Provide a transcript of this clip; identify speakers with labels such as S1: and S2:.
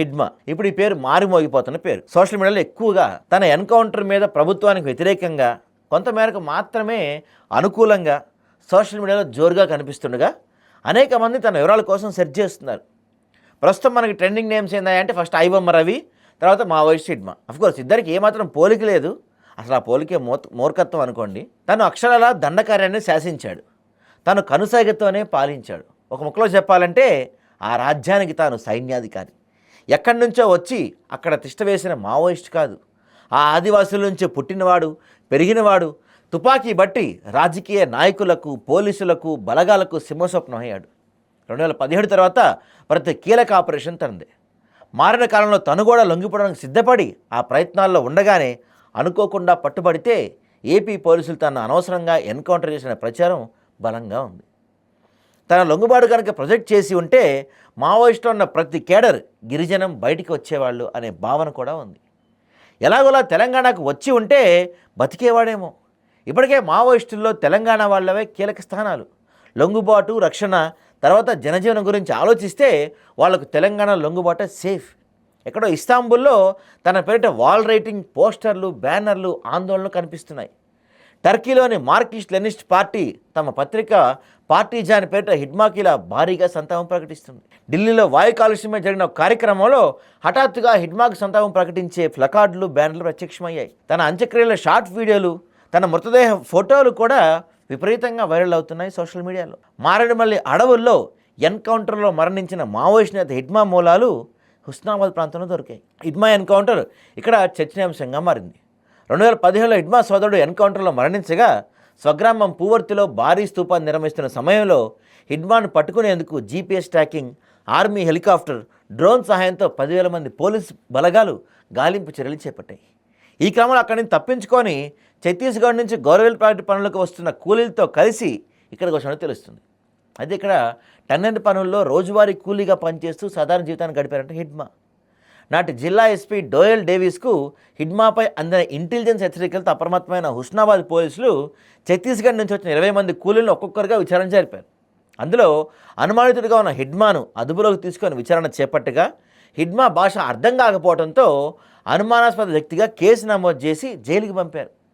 S1: హిడ్మా. ఇప్పుడు ఈ పేరు మారిమోగిపోతున్న పేరు. సోషల్ మీడియాలో ఎక్కువగా తన ఎన్కౌంటర్ మీద ప్రభుత్వానికి వ్యతిరేకంగా కొంతమేరకు మాత్రమే అనుకూలంగా సోషల్ మీడియాలో జోరుగా కనిపిస్తుండగా అనేక మంది తన వివరాల కోసం సెర్చ్ చేస్తున్నారు. ప్రస్తుతం మనకి ట్రెండింగ్ నేమ్స్ ఏంటంటే ఫస్ట్ ఐబొమ్మ రవి తర్వాత మావోయిస్ట్ సిడ్మా కోర్స్ ఇద్దరికి ఏమాత్రం పోలిక లేదు. అసలు ఆ పోలికే మో మూర్ఖత్వం అనుకోండి. తను అక్షరాల దండకార్యాన్ని శాసించాడు. తను కనుసాగితోనే పాలించాడు. ఒక ముక్కలో చెప్పాలంటే ఆ రాజ్యానికి తాను సైన్యాధికారి. ఎక్కడి నుంచో వచ్చి అక్కడ తిష్ట వేసిన మావోయిస్ట్ కాదు. ఆ ఆదివాసుల నుంచి పుట్టినవాడు పెరిగినవాడు తుపాకీ బట్టి రాజకీయ నాయకులకు పోలీసులకు బలగాలకు సింహస్వప్నం అయ్యాడు. రెండు వేల పదిహేడు తర్వాత ప్రతి కీలక ఆపరేషన్ తనదే. మారిన కాలంలో తను కూడా లొంగిపోవడానికి సిద్ధపడి ఆ ప్రయత్నాల్లో ఉండగానే అనుకోకుండా పట్టుబడితే ఏపీ పోలీసులు తన అనవసరంగా ఎన్కౌంటర్ చేసిన ప్రచారం బలంగా ఉంది. తన లొంగుబాటు కనుక ప్రొజెక్ట్ చేసి ఉంటే మావోయిస్టులో ఉన్న ప్రతి కేడర్ గిరిజనం బయటికి వచ్చేవాళ్ళు అనే భావన కూడా ఉంది. ఎలాగోలా తెలంగాణకు వచ్చి ఉంటే బతికేవాడేమో. ఇప్పటికే మావోయిస్టుల్లో తెలంగాణ వాళ్ళవే కీలక స్థానాలు. లొంగుబాటు రక్షణ తర్వాత జనజీవనం గురించి ఆలోచిస్తే వాళ్ళకు తెలంగాణ లొంగుబాట సేఫ్. ఎక్కడో ఇస్తాంబుల్లో తన పేరిట వాల్ రైటింగ్ పోస్టర్లు బ్యానర్లు ఆందోళనలు కనిపిస్తున్నాయి. టర్కీలోని మార్కిస్ట్ లెనిస్ట్ పార్టీ తమ పత్రిక పార్టీజాన్ పేరిట హిడ్మాకిలా భారీగా సంతాపం ప్రకటిస్తుంది. ఢిల్లీలో వాయు కాలుష్యమే జరిగిన కార్యక్రమంలో హఠాత్తుగా హిడ్మాక్ సంతాపం ప్రకటించే ప్లకార్డులు బ్యానర్లు ప్రత్యక్షమయ్యాయి. తన అంత్యక్రియల షార్ట్ వీడియోలు తన మృతదేహ ఫోటోలు కూడా విపరీతంగా వైరల్ అవుతున్నాయి సోషల్ మీడియాలో. మారేడుమల్లి అడవుల్లో ఎన్కౌంటర్లో మరణించిన మావోయిస్ట్ నేత హిడ్మా మూలాలు హుస్నాబాద్ ప్రాంతంలో దొరికాయి. హిడ్మా ఎన్కౌంటర్ ఇక్కడ చర్చనీయాంశంగా మారింది. రెండు వేల పదిహేనులో హిడ్మా సోదరుడు ఎన్కౌంటర్లో మరణించగా స్వగ్రామం పూవర్తిలో భారీ స్తూపాన్ని నిర్మిస్తున్న సమయంలో హిడ్మాను పట్టుకునేందుకు GPS tracking army helicopter drone సహాయంతో పదివేల మంది పోలీసు బలగాలు గాలింపు చర్యలు చేపట్టాయి. ఈ క్రమంలో అక్కడి నుంచి తప్పించుకొని ఛత్తీస్గఢ్ నుంచి గౌరవల్పాటి పనులకు వస్తున్న కూలీలతో కలిసి ఇక్కడికి వచ్చినట్టు తెలుస్తుంది. అయితే ఇక్కడ టన్నెంట్ పనుల్లో రోజువారీ కూలీగా పనిచేస్తూ సాధారణ జీవితాన్ని గడిపారంటే హిడ్మా నాటి జిల్లా ఎస్పీ డోయల్ డేవిస్కు హిడ్మాపై అందిన ఇంటెలిజెన్స్ హెచ్చరికలతో అప్రమత్తమైన హుస్నాబాద్ పోలీసులు ఛత్తీస్గఢ్ నుంచి వచ్చిన ఇరవై మంది కూలీలను ఒక్కొక్కరుగా విచారణ జరిపారు. అందులో అనుమానితుడిగా ఉన్న హిడ్మాను అదుపులోకి తీసుకొని విచారణ చేపట్టగా హిడ్మా భాష అర్థం కాకపోవడంతో అనుమానాస్పద వ్యక్తిగా కేసు నమోదు చేసి జైలుకి పంపారు.